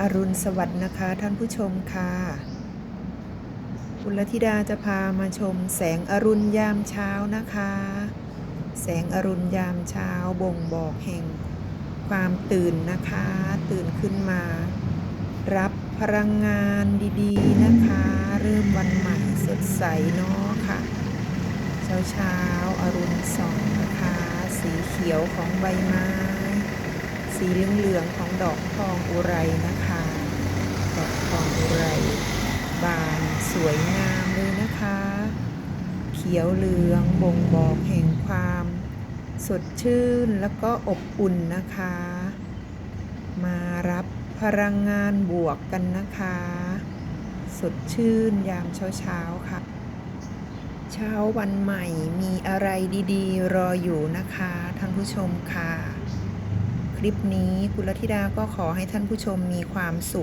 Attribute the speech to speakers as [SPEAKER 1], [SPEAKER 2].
[SPEAKER 1] อรุณสวัสดิ์นะคะท่านผู้ชมค่ะคุณลธิดาจะพามาชมแสงอรุณยามเช้านะคะ แสงอรุณยามเช้าบ่งบอกแห่ง ความตื่นนะคะ ตื่นขึ้นมา รับพลังงานดีๆนะคะ เริ่มวันใหม่สดใสเนาะค่ะ เช้าเช้าอรุณส่องนะคะ สีเขียวของใบไม้ สีเหลืองๆของดอกทองอุไรนะคะ ดอกทองอุไร บานสวยงามเลยนะคะ เขียวเหลืองบ่งบอกแห่งความ สดชื่นแล้วก็อบอุ่นนะคะ มารับพลังงานบวกกันนะคะ สดชื่นยามเช้าๆค่ะเช้าวันใหม่มีอะไรดีๆ รออยู่นะคะท่านผู้ชมค่ะ ลิปนี้ คุณลธิดาก็ขอให้ท่านผู้ชมมีความสุข